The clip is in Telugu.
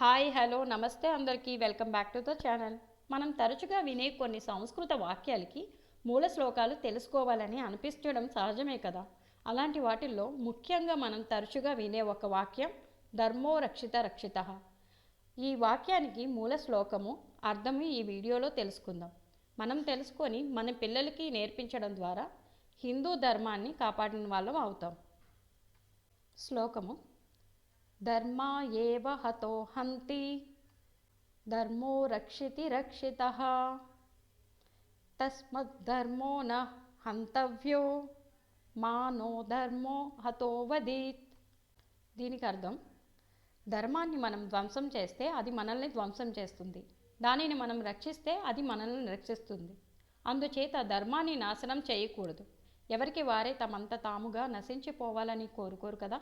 హాయ్ హలో నమస్తే అందరికీ. Welcome back to the channel. మనం తరచుగా వినే కొన్ని సంస్కృత వాక్యాలకి మూల శ్లోకాలు తెలుసుకోవాలని అనిపించడం సహజమే కదా. అలాంటి వాటిల్లో ముఖ్యంగా మనం తరచుగా వినే ఒక వాక్యం ధర్మో రక్షిత రక్షిత. ఈ వాక్యానికి మూల శ్లోకము అర్థము ఈ వీడియోలో తెలుసుకుందాం. మనం తెలుసుకొని మన పిల్లలకి నేర్పించడం ద్వారా హిందూ ధర్మాన్ని కాపాడిన వాళ్ళం అవుతాం. శ్లోకము ధర్మా ఏవ హతో హంతి ధర్మో రక్షితి రక్షిత తస్మద్ధర్మో న హంతవ్యో మానో ధర్మో హతో వదీత్ దీనికి అర్థం ధర్మాన్ని మనం ధ్వంసం చేస్తే అది మనల్ని ధ్వంసం చేస్తుంది. దానిని మనం రక్షిస్తే అది మనల్ని రక్షిస్తుంది. అందుచేత ధర్మాన్ని నాశనం చేయకూడదు. ఎవరికి వారే తమంత తాముగా నశించిపోవాలని కోరుకోరు కదా?